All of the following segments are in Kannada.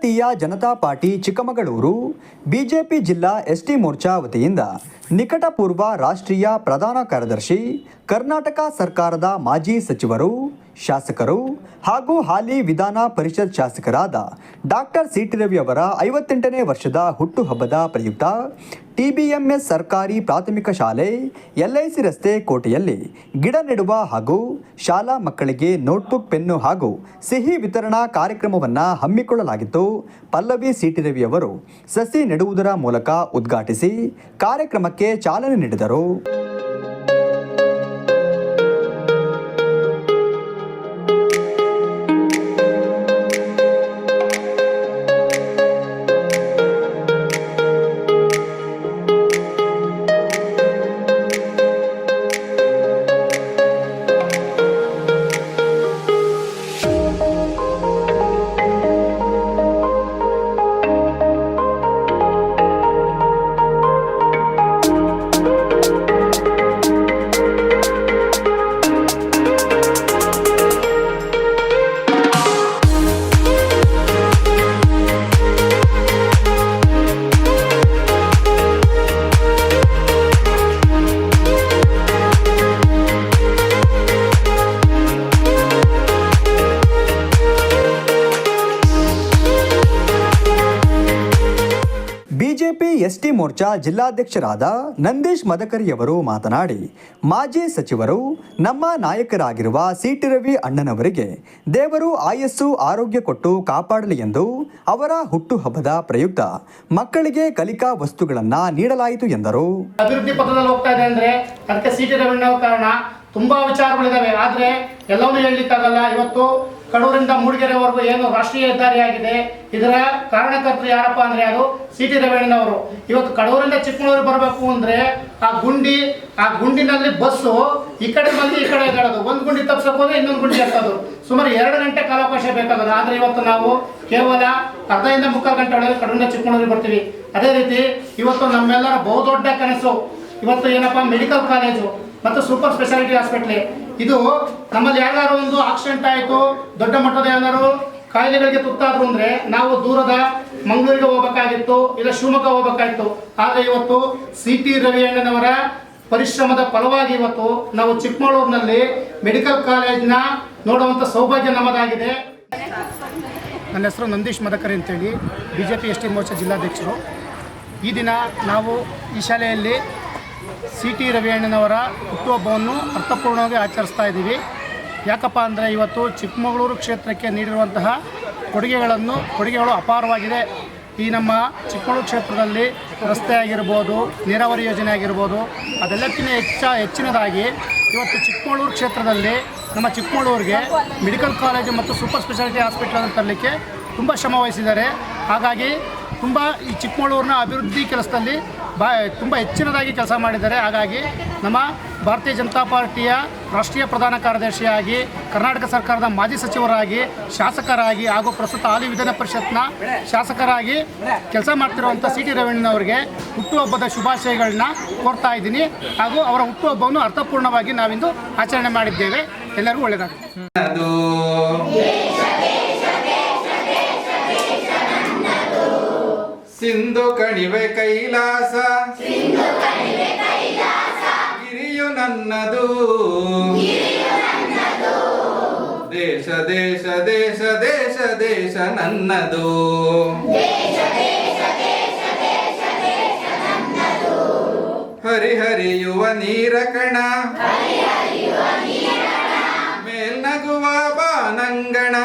ಭಾರತೀಯ ಜನತಾ ಪಾರ್ಟಿ ಚಿಕ್ಕಮಗಳೂರು, ಬಿಜೆಪಿ ಜಿಲ್ಲಾ ಎಸ್ಟಿ ಮೋರ್ಚಾ ವತಿಯಿಂದ ನಿಕಟಪೂರ್ವ ರಾಷ್ಟ್ರೀಯ ಪ್ರಧಾನ ಕಾರ್ಯದರ್ಶಿ, ಕರ್ನಾಟಕ ಸರ್ಕಾರದ ಮಾಜಿ ಸಚಿವರು ಶಾಸಕರು ಹಾಗೂ ಹಾಲಿ ವಿಧಾನ ಪರಿಷತ್ ಶಾಸಕರಾದ ಡಾಕ್ಟರ್ ಸಿ ಟಿ ರವಿ ಅವರ ಐವತ್ತೆಂಟನೇ ವರ್ಷದ ಹುಟ್ಟುಹಬ್ಬದ ಪ್ರಯುಕ್ತ ಟಿಬಿಎಂಎಸ್ ಸರ್ಕಾರಿ ಪ್ರಾಥಮಿಕ ಶಾಲೆ, ಎಲ್ಐಸಿ ರಸ್ತೆ ಕೋಟೆಯಲ್ಲಿ ಗಿಡ ನೆಡುವ ಹಾಗೂ ಶಾಲಾ ಮಕ್ಕಳಿಗೆ ನೋಟ್ಬುಕ್, ಪೆನ್ನು ಹಾಗೂ ಸಿಹಿ ವಿತರಣಾ ಕಾರ್ಯಕ್ರಮವನ್ನು ಹಮ್ಮಿಕೊಳ್ಳಲಾಗಿತ್ತು. ಪಲ್ಲವಿ ಸಿಟಿ ರವಿ ಅವರು ಸಸಿ ನೆಡುವುದರ ಮೂಲಕ ಉದ್ಘಾಟಿಸಿ ಕಾರ್ಯಕ್ರಮಕ್ಕೆ ಚಾಲನೆ ನೀಡಿದರು. ಎಸ್ಟಿ ಮೋರ್ಚಾ ಜಿಲ್ಲಾಧ್ಯಕ್ಷರಾದ ನಂದೀಶ್ ಮದಕರಿಯವರು ಮಾತನಾಡಿ, ಮಾಜಿ ಸಚಿವರು ನಮ್ಮ ನಾಯಕರಾಗಿರುವ ಸಿಟಿ ರವಿ ಅಣ್ಣನವರಿಗೆ ದೇವರು ಆಯಸ್ಸು ಆರೋಗ್ಯ ಕೊಟ್ಟು ಕಾಪಾಡಲಿ ಎಂದು ಅವರ ಹುಟ್ಟುಹಬ್ಬದ ಪ್ರಯುಕ್ತ ಮಕ್ಕಳಿಗೆ ಕಲಿಕಾ ವಸ್ತುಗಳನ್ನು ನೀಡಲಾಯಿತು ಎಂದರು. ಅಭಿವೃದ್ಧಿ ಪಥದಲ್ಲಿ ಹೋಗ್ತಾ ಇದೆ ಅಂದ್ರೆ ಅದಕ್ಕೆ ಸಿ ಟಿ ರವೀಣ್ಣ ಕಾರಣ ತುಂಬಾ ವಿಚಾರಗಳಿದಾವೆ. ಆದ್ರೆ ಎಲ್ಲವನ್ನೂ ಹೇಳಲಿಕ್ಕಾಗಲ್ಲ. ಇವತ್ತು ಕಡೂರಿಂದ ಮೂಡಿಗೆರೆವರೆಗೂ ಏನು ರಾಷ್ಟ್ರೀಯ ಹೆದ್ದಾರಿ ಆಗಿದೆ ಇದರ ಕಾರಣಕರ್ತರು ಯಾರಪ್ಪ ಅಂದ್ರೆ ಅದು ಸಿ ಟಿ ರೇವಣ್ಣನವರು. ಇವತ್ತು ಕಡೂರಿಂದ ಚಿಕ್ಕಮಗಳೂರು ಬರಬೇಕು ಅಂದ್ರೆ ಆ ಗುಂಡಿ, ಆ ಗುಂಡಿನಲ್ಲಿ ಬಸ್ಸು, ಈ ಕಡೆ ಬಂದು ಈ ಕಡೆ ಎದ್ದೇಳೋದು ಒಂದು ಗುಂಡಿ ತಪ್ಸಕ್ ಹೋದ್ರೆ ಇನ್ನೊಂದು ಗುಂಡಿ ಎತ್ತೋದು. ಸುಮಾರು ಎರಡು ಗಂಟೆ ಕಾಲಾವಕಾಶ ಬೇಕಾಗೋದು ಆದರೆ ಇವತ್ತು ನಾವು ಕೇವಲ ಅರ್ಧದಿಂದ ಮುಕ್ಕಾಲು ಗಂಟೆ ಒಳಗೆ ಕಡೂರಿಂದ ಚಿಕ್ಕಮಗಳೂರಿಗೆ ಬರ್ತೀವಿ. ಅದೇ ರೀತಿ ಇವತ್ತು ನಮ್ಮೆಲ್ಲರ ಬಹುದೊಡ್ಡ ಕನಸು. ಇವತ್ತು ಏನಪ್ಪ, ಮೆಡಿಕಲ್ ಕಾಲೇಜು ಮತ್ತು ಸೂಪರ್ ಸ್ಪೆಷಾಲಿಟಿ ಹಾಸ್ಪಿಟ್ಲ್. ಇದು ನಮ್ಮಲ್ಲಿ ಯಾವ್ದಾದ್ರು ಒಂದು ಆಕ್ಸಿಡೆಂಟ್ ಆಯಿತು, ದೊಡ್ಡ ಮಟ್ಟದ ಏನಾದ್ರು ಕಾಯಿಲೆಗಳಿಗೆ ತುತ್ತಾದ್ರು ಅಂದ್ರೆ ನಾವು ದೂರದ ಮಂಗಳೂರಿಗೆ ಹೋಗ್ಬೇಕಾಗಿತ್ತು, ಇಲ್ಲ ಶಿವಮೊಗ್ಗ ಹೋಗಬೇಕಾಗಿತ್ತು. ಆದರೆ ಇವತ್ತು ಸಿ ಟಿ ರವಿಯಣ್ಣನವರ ಪರಿಶ್ರಮದ ಫಲವಾಗಿ ಇವತ್ತು ನಾವು ಚಿಕ್ಕಮಗಳೂರಿನಲ್ಲಿ ಮೆಡಿಕಲ್ ಕಾಲೇಜ್ನ ನೋಡುವಂಥ ಸೌಭಾಗ್ಯ ನಮ್ಮದಾಗಿದೆ. ನನ್ನ ಹೆಸರು ನಂದೀಶ್ ಮದಕರಿ ಅಂತೇಳಿ B J P S T Morcha ಜಿಲ್ಲಾಧ್ಯಕ್ಷರು. ಈ ದಿನ ನಾವು ಈ ಶಾಲೆಯಲ್ಲಿ ಸಿ ಟಿ ರವಿಯಣ್ಣನವರ ಹುಟ್ಟುಹಬ್ಬವನ್ನು ಅರ್ಥಪೂರ್ಣವಾಗಿ ಆಚರಿಸ್ತಾ ಇದ್ದೀವಿ. ಯಾಕಪ್ಪ ಅಂದರೆ ಇವತ್ತು ಚಿಕ್ಕಮಗಳೂರು ಕ್ಷೇತ್ರಕ್ಕೆ ನೀಡಿರುವಂತಹ ಕೊಡುಗೆಗಳನ್ನು, ಕೊಡುಗೆಗಳು ಅಪಾರವಾಗಿದೆ. ಈ ನಮ್ಮ ಚಿಕ್ಕಮಗಳೂರು ಕ್ಷೇತ್ರದಲ್ಲಿ ರಸ್ತೆ ಆಗಿರ್ಬೋದು, ನೀರಾವರಿ ಯೋಜನೆ ಆಗಿರ್ಬೋದು, ಅದೆಲ್ಲಕ್ಕಿಂತ ಹೆಚ್ಚ, ಹೆಚ್ಚಿನದಾಗಿ ಇವತ್ತು ಚಿಕ್ಕಮಗಳೂರು ಕ್ಷೇತ್ರದಲ್ಲಿ ನಮ್ಮ ಚಿಕ್ಕಮಗಳೂರಿಗೆ ಮೆಡಿಕಲ್ ಕಾಲೇಜು ಮತ್ತು ಸೂಪರ್ ಸ್ಪೆಷಾಲಿಟಿ ಹಾಸ್ಪಿಟಲ್ ತರಲಿಕ್ಕೆ ತುಂಬ ಶ್ರಮ ವಹಿಸಿದ್ದಾರೆ. ಹಾಗಾಗಿ ತುಂಬ ಈ ಚಿಕ್ಕಮಗಳೂರಿನ ಅಭಿವೃದ್ಧಿ ಕೆಲಸದಲ್ಲಿ ಬಾ ತುಂಬ ಹೆಚ್ಚಿನದಾಗಿ ಕೆಲಸ ಮಾಡಿದ್ದಾರೆ. ಹಾಗಾಗಿ ನಮ್ಮ ಭಾರತೀಯ ಜನತಾ ಪಾರ್ಟಿಯ ರಾಷ್ಟ್ರೀಯ ಪ್ರಧಾನ ಕಾರ್ಯದರ್ಶಿಯಾಗಿ, ಕರ್ನಾಟಕ ಸರ್ಕಾರದ ಮಾಜಿ ಸಚಿವರಾಗಿ, ಶಾಸಕರಾಗಿ ಹಾಗೂ ಪ್ರಸ್ತುತ ಹಾಲಿ ವಿಧಾನ ಪರಿಷತ್ನ ಶಾಸಕರಾಗಿ ಕೆಲಸ ಮಾಡ್ತಿರುವಂಥ ಸಿ ಟಿ ರವೀಣ್ಣನವರಿಗೆ ಹುಟ್ಟುಹಬ್ಬದ ಶುಭಾಶಯಗಳನ್ನ ಕೋರ್ತಾ ಇದ್ದೀನಿ. ಹಾಗೂ ಅವರ ಹುಟ್ಟುಹಬ್ಬವನ್ನು ಅರ್ಥಪೂರ್ಣವಾಗಿ ನಾವಿಂದು ಆಚರಣೆ ಮಾಡಿದ್ದೇವೆ. ಎಲ್ಲರಿಗೂ ಒಳ್ಳೆಯದಾಗಲಿ ಸಿಂಧು ಕಣಿವೆ ಕೈಲಾಸ. ಗಿರಿಯು ನನ್ನದು. ದೇಶ ದೇಶ ದೇಶ ದೇಶ ದೇಶ ನನ್ನದು. ಹರಿಹರಿಯುವ ನೀರ ಕಣ. ಮೇಲ್ನಗುವ ಬಾನಂಗಣ.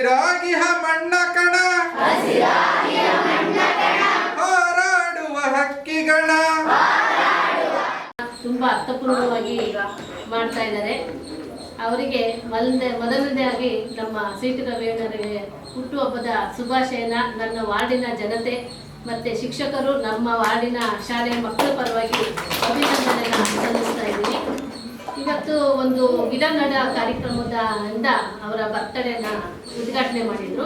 ಹಸಿರಾಗಿ ಮಣ್ಣ ಕಣ. ಹಾರಾಡುವ ಹಕ್ಕಿಗಳ. ತುಂಬಾ ಅರ್ಥಪೂರ್ಣವಾಗಿ ಮಾಡ್ತಾ ಇದ್ದಾರೆ. ಅವರಿಗೆ ಮೊದಲನೇ ಮೊದಲನೇದಾಗಿ ನಮ್ಮ ಸಿಟಿ ರವಿಯವರಿಗೆ ಹುಟ್ಟುಹಬ್ಬದ ಶುಭಾಶಯನ ನನ್ನ ವಾರ್ಡಿನ ಜನತೆ ಮತ್ತು ಶಿಕ್ಷಕರು ನಮ್ಮ ವಾರ್ಡಿನ ಶಾಲೆಯ ಮಕ್ಕಳ ಪರವಾಗಿ ಅಭಿನಂದನೆಯನ್ನು ಸಲ್ಲಿಸ್ತಾ ಇದ್ದೀನಿ. ಇವತ್ತು ಒಂದು ವಿಲನಡ ನಡ ಕಾರ್ಯಕ್ರಮದ ಇಂದ ಅವರ ಬರ್ತಡೇನ ಉದ್ಘಾಟನೆ ಮಾಡಿದ್ರು.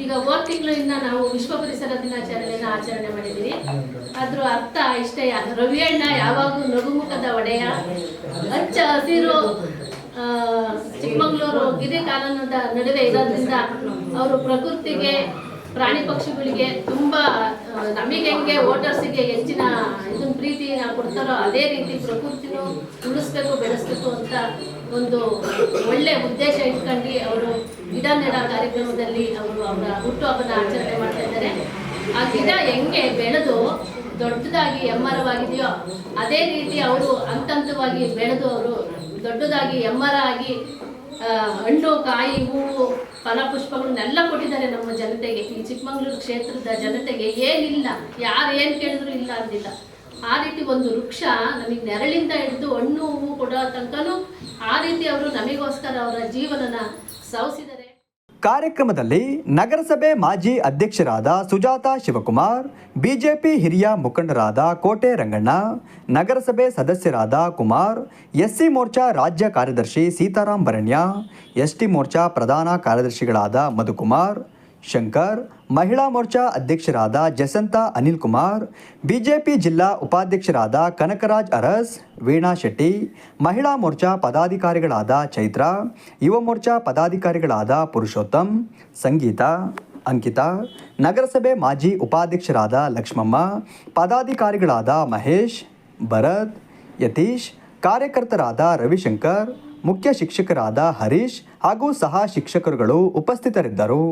ಈಗ ಹೋದ ತಿಂಗಳಿಂದ ನಾವು ವಿಶ್ವ ಪರಿಸರ ದಿನಾಚರಣೆಯನ್ನು ಆಚರಣೆ ಮಾಡಿದ್ದೀವಿ. ಅದ್ರ ಅರ್ಥ ಇಷ್ಟೇ ರವಿಯಣ್ಣ ಯಾವಾಗೂ ನಗುಮುಖದ ಒಡೆಯ. ಹಚ್ಚ ಹಸಿರು ಚಿಕ್ಕಮಗಳೂರು ಗಿರಿ ಕಾನೂನದ ನಡುವೆ ಇರೋದ್ರಿಂದ ಅವರು ಪ್ರಕೃತಿಗೆ ಪ್ರಾಣಿ ಪಕ್ಷಿಗಳಿಗೆ ತುಂಬಾ ನಮಗೆ ಹೆಂಗೆ ವೋಟರ್ಸಿಗೆ ಹೆಚ್ಚಿನ ಇದನ್ನ ಪ್ರೀತಿನ ಕೊಡ್ತಾರೋ ಅದೇ ರೀತಿ ಪ್ರಕೃತಿನೂ ಉಳಿಸ್ಬೇಕು, ಬೆಳೆಸ್ಬೇಕು ಅಂತ ಒಂದು ಒಳ್ಳೆ ಉದ್ದೇಶ ಇಟ್ಕೊಂಡು ಅವರು ಗಿಡ ನೆಡ ಕಾರ್ಯಕ್ರಮದಲ್ಲಿ ಅವರು ಅವರ ಹುಟ್ಟುಹಬ್ಬನ ಆಚರಣೆ ಮಾಡ್ತಾ ಇದ್ದಾರೆ. ಆ ಗಿಡ ಹೆಂಗೆ ಬೆಳೆದು ದೊಡ್ಡದಾಗಿ ಎಮ್ಮರವಾಗಿದೆಯೋ ಅದೇ ರೀತಿ ಅವರು ಹಂತ ಹಂತವಾಗಿ ಬೆಳೆದು ಅವರು ದೊಡ್ಡದಾಗಿ ಎಮ್ಮರ ಆಗಿ ಹಣ್ಣು, ಕಾಯಿ, ಹೂವು, ಫಲಪುಷ್ಪಗಳನ್ನೆಲ್ಲ ಕೊಟ್ಟಿದ್ದಾರೆ ನಮ್ಮ ಜನತೆಗೆ. ಈ ಚಿಕ್ಕಮಗಳೂರು ಕ್ಷೇತ್ರದ ಜನತೆಗೆ ಏನಿಲ್ಲ, ಯಾರು ಏನು ಕೇಳಿದ್ರು ಇಲ್ಲ ಅಂದಿಲ್ಲ. ಆ ರೀತಿ ಒಂದು ವೃಕ್ಷ ನಮಗೆ ನೆರಳಿಂದ ಹಿಡಿದು ಹಣ್ಣು, ಹೂವು ಕೊಡೋ ತನಕನೂ ಆ ರೀತಿ ಅವರು ನಮಗೋಸ್ಕರ ಅವರ ಜೀವನನ ಸವಿಸಿದ್ದಾರೆ. ಕಾರ್ಯಕ್ರಮದಲ್ಲಿ ನಗರಸಭೆ ಮಾಜಿ ಅಧ್ಯಕ್ಷರಾದ ಸುಜಾತ ಶಿವಕುಮಾರ್, ಬಿಜೆಪಿ ಹಿರಿಯ ಮುಖಂಡರಾದ ಕೋಟೆ ರಂಗಣ್ಣ, ನಗರಸಭೆ ಸದಸ್ಯರಾದ ಕುಮಾರ್, ಎಸ್ಸಿ ಮೋರ್ಚಾ ರಾಜ್ಯ ಕಾರ್ಯದರ್ಶಿ ಸೀತಾರಾಮ್ ಬರಣ್ಯ ಎಸ್ಟಿ ಮೋರ್ಚಾ ಪ್ರಧಾನ ಕಾರ್ಯದರ್ಶಿಗಳಾದ ಮಧುಕುಮಾರ್, ಶಂಕರ್ ಮಹಿಳಾ ಮೋರ್ಚಾ ಅಧ್ಯಕ್ಷರಾದ ಜಸಂತ ಅನಿಲ್ ಕುಮಾರ್, ಬಿಜೆಪಿ ಜಿಲ್ಲಾ ಉಪಾಧ್ಯಕ್ಷರಾದ ಕನಕರಾಜ್ ಅರಸ್, ವೀಣಾ ಶೆಟ್ಟಿ, ಮಹಿಳಾ ಮೋರ್ಚಾ ಪದಾಧಿಕಾರಿಗಳಾದ ಚೈತ್ರ, ಯುವ ಮೋರ್ಚಾ ಪದಾಧಿಕಾರಿಗಳಾದ ಪುರುಷೋತ್ತಮ್, ಸಂಗೀತ, ಅಂಕಿತಾ, ನಗರಸಭೆ ಮಾಜಿ ಉಪಾಧ್ಯಕ್ಷರಾದ ಲಕ್ಷ್ಮಮ್ಮ, ಪದಾಧಿಕಾರಿಗಳಾದ ಮಹೇಶ್, ಭರತ್, ಯತೀಶ್, ಕಾರ್ಯಕರ್ತರಾದ ರವಿಶಂಕರ್, ಮುಖ್ಯ ಶಿಕ್ಷಕರಾದ ಹರೀಶ್ ಹಾಗೂ ಸಹ ಶಿಕ್ಷಕರುಗಳು ಉಪಸ್ಥಿತರಿದ್ದರು.